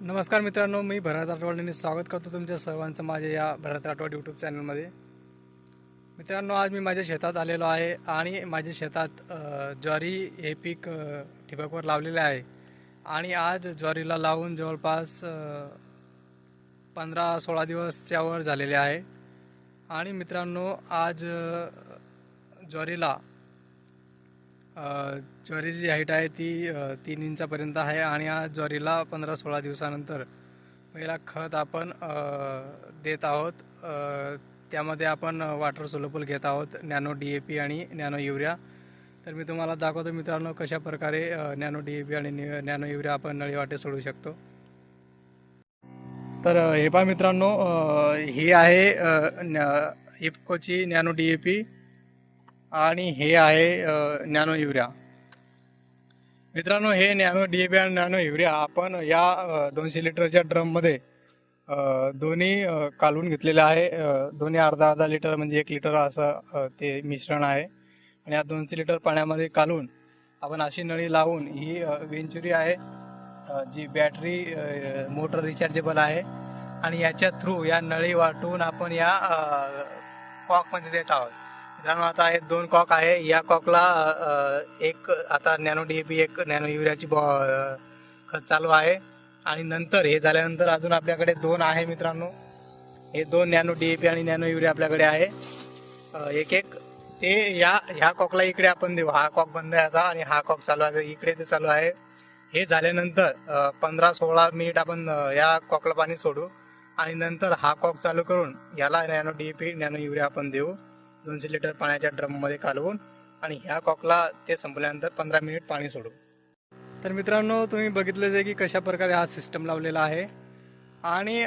नमस्कार मित्रांनो मी भरत आठवडेने स्वागत करतो तुमच्या सर्वांचं माझ्या या भरत राठोड यूट्यूब चॅनलमध्ये मित्रांनो आज मी माझ्या शेतात आलेलो आहे आणि माझ्या शेतात ज्वारी हे पीक ठिबकवर लावलेले आहे. आणि आज ज्वारीला लावून जवळपास पंधरा सोळा दिवसच्या वर झालेले आहे. आणि मित्रांनो आज ज्वारीला ज्वारीची जी हाईट आहे ती तीन इंचापर्यंत आहे आणि आज ज्वारीला पंधरा सोळा दिवसानंतर पहिला खत आपण देत आहोत. त्यामध्ये आपण वॉटर सोलोपल घेत आहोत नॅनो डी ए पी आणि नॅनो युरिया तर मी तुम्हाला दाखवतो मित्रांनो कशा प्रकारे नॅनो डी ए पी आणि न्यू- नॅनो युरिया आपण नळी वाटे सोडू शकतो. तर हे पहा मित्रांनो ही आहे इफकोची नॅनो डी ए पी आणि हे आहे नॅनो युरिया मित्रांनो हे नॅनो डी ए आणि नॅनो युरिया आपण या दोनशे लिटरच्या ड्रममध्ये दोन्ही कालवून घेतलेलं आहे. दोन्ही अर्धा अर्धा लिटर म्हणजे एक लिटर असं ते मिश्रण आहे. आणि या दोनशे लिटर पाण्यामध्ये कालवून आपण अशी नळी लावून ही वेंचुरी आहे जी बॅटरी मोटर रिचार्जेबल आहे. आणि याच्या थ्रू या नळी वाटून आपण या कॉकमध्ये देत आहोत. मित्रांनो आता हे दोन कॉक आहे. या कॉकला एक आता नॅनो डी ए पी एक नॅनो युरियाची बॉ खत चालू आहे. आणि नंतर हे झाल्यानंतर अजून आपल्याकडे दोन आहे मित्रांनो. हे दोन नॅनो डी ए पी आणि नॅनो युरिया आपल्याकडे आहे. एक एक. ते या ह्या कॉकला इकडे आपण देऊ. हा कॉक बंद आहे आता आणि हा कॉक चालू आहे. इकडे ते चालू आहे. हे झाल्यानंतर पंधरा सोळा मिनिट आपण या कॉकला पाणी सोडू. आणि नंतर हा कॉक चालू करून याला nano D P nano urea आपण देऊ. दोनशे लिटर पाण्याच्या ड्रममध्ये कालवून आणि ह्या कॉकला ते संपल्यानंतर पंधरा मिनिट पाणी सोडू. तर मित्रांनो तुम्ही बघितलं आहे की कशा प्रकारे हा सिस्टम लावलेला आहे. आणि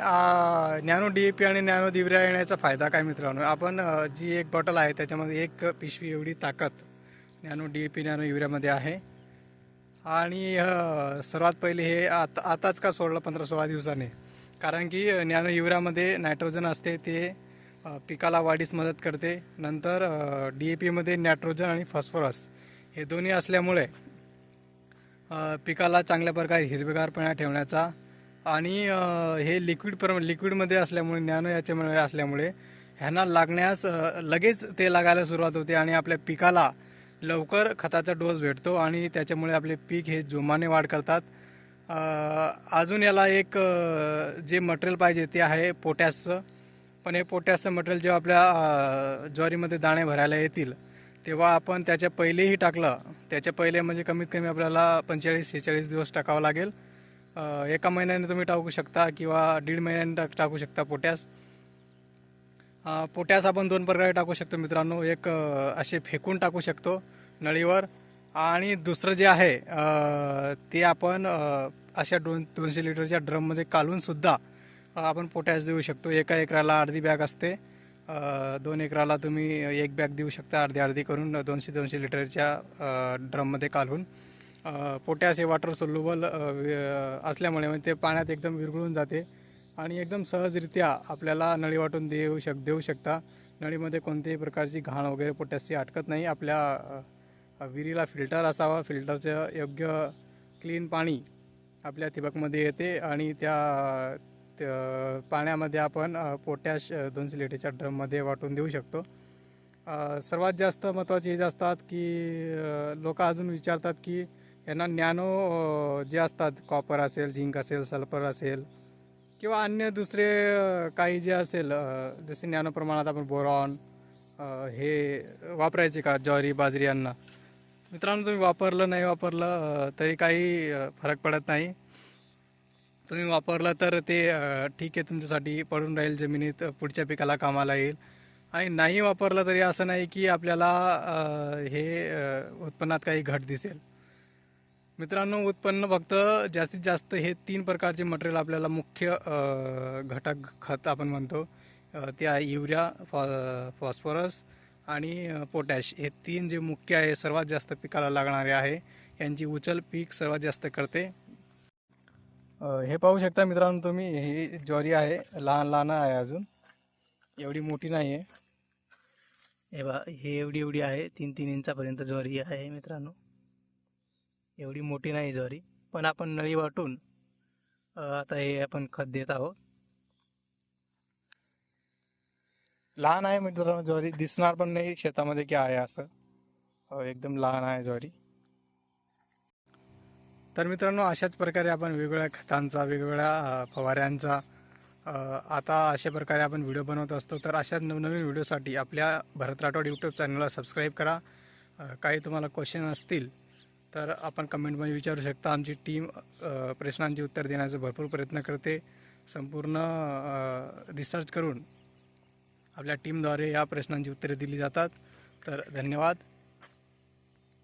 नॅनो डी ए पी आणि नॅनो दिवऱ्या येण्याचा फायदा काय मित्रांनो? आपण जी एक बॉटल आहे त्याच्यामध्ये एक पिशवी एवढी ताकद nano D A P nano युरियामध्ये आहे. आणि सर्वात पहिले हे आता आताच का सोडलं पंधरा सोळा दिवसाने? कारण की नॅनो युरियामध्ये नायट्रोजन असते ते पिकाला वाढीस मदत करते. नंतर डी ए पीमध्ये नायट्रोजन आणि फॉस्फरस हे दोन्ही असल्यामुळे पिकाला चांगल्या प्रकारे हिरवेगारपणा ठेवण्याचा आणि हे लिक्विड प्र लिक्विडमध्ये असल्यामुळे नॅनो याच्यामुळे असल्यामुळे ह्यांना लागण्यास लगेच ते लागायला सुरुवात होते आणि आपल्या पिकाला लवकर खताचा डोस भेटतो आणि त्याच्यामुळे आपले पीक हे जोमाने वाढ करतात. अजून याला एक जे मटेरियल पाहिजे ते आहे पोटॅसचं पण हे पोटॅसचं मटेरियल जेव्हा आपल्या ज्वारीमध्ये दाणे भरायला येतील तेव्हा आपण त्याच्या पहिलेही टाकलं त्याच्या पहिले म्हणजे कमीत कमी आपल्याला पंचेचाळीस शेहेचाळीस दिवस टाकावं लागेल. एका महिन्याने तुम्ही टाकू शकता किंवा दीड महिन्याने टाक टाकू शकता पोट्यास. पोट्यास आपण दोन प्रकारे टाकू शकतो मित्रांनो. एक असे फेकून टाकू शकतो नळीवर आणि दुसरं जे आहे ते आपण अशा दोन दोनशे लिटरच्या ड्रममध्ये कालूनसुद्धा आपण पोटॅश देऊ शकतो. एका एकराला अर्धी बॅग असते. दोन एकराला तुम्ही एक बॅग देऊ शकता अर्धी अर्धी करून दोनशे दोनशे लिटरच्या ड्रममध्ये काढून पोटॅश हे वॉटर सोल्युबल असल्यामुळे म्हणजे ते पाण्यात एकदम विरघळून जाते आणि एकदम सहजरित्या आपल्याला नळी वाटून देऊ शक देऊ शकता. नळीमध्ये कोणत्याही प्रकारची घाण वगैरे पोटॅशची अटकत नाही. आपल्या विहिरीला फिल्टर असावा. फिल्टरचं योग्य क्लीन पाणी आपल्या ठिबकमध्ये येते आणि त्या पाण्यामध्ये आपण पोटॅश अ, दोनशे लिटरच्या ड्रममध्ये वाटून देऊ शकतो. सर्वात जास्त महत्त्वाचे हे असतात की लोक अजून विचारतात की यांना नॅनो जे असतात कॉपर असेल झिंक असेल सल्फर असेल किंवा अन्य दुसरे काही जे असेल जसे नॅनो प्रमाणात आपण बोरॉन हे वापरायचे का ज्वारी बाजरी यांना मित्रांनो तुम्ही वापरलं नाही वापरलं तरी काही फरक पडत नाही. तुम्ही वापरलं तर ते ठीक आहे तुमच्यासाठी पडून राहील जमिनीत पुढच्या पिकाला कामाला येईल. आणि नाही वापरलं तरी असं नाही की आपल्याला हे उत्पन्नात काही घट दिसेल. मित्रांनो उत्पन्न फक्त जास्तीत जास्त हे तीन प्रकारचे मटेरियल आपल्याला मुख्य घटक खत आपण म्हणतो. ते आहे युरिया फॉ फॉस्फरस आणि पोटॅश. हे तीन जे मुख्य आहे सर्वात जास्त पिकाला लागणारे आहे. यांची उचल पीक सर्वात जास्त करते. हे पाहू शकता मित्रांनो तुम्ही ही ज्वारी आहे लहान लहान आहे अजून. एवढी मोठी नाही आहे हे बा हे एवढी एवढी आहे तीन तीन इंचापर्यंत ज्वारी आहे मित्रांनो. एवढी मोठी नाही ज्वारी पण आपण नळी वाटून आता हे आपण खत देत आहोत. लहान आहे मित्रांनो ज्वारी दिसणार पण नाही शेतामध्ये की आहे असं. एकदम लहान आहे ज्वारी. तर मित्रांनो अशाच प्रकारे आपण वेगवेगळ्या खतांचा वेगवेगळ्या फवाऱ्यांचा आता अशा प्रकारे आपण व्हिडिओ बनवत असतो. तर अशाच नवनवीन व्हिडिओसाठी आपल्या भरत राठोड यूट्यूब चॅनलला सबस्क्राईब करा. काही तुम्हाला क्वेश्चन असतील तर आपण कमेंटमध्ये विचारू शकता. आमची टीम प्रश्नांची उत्तर देण्याचा भरपूर प्रयत्न करते. संपूर्ण रिसर्च करून आपल्या टीमद्वारे या प्रश्नांची उत्तरे दिली जातात. तर धन्यवाद.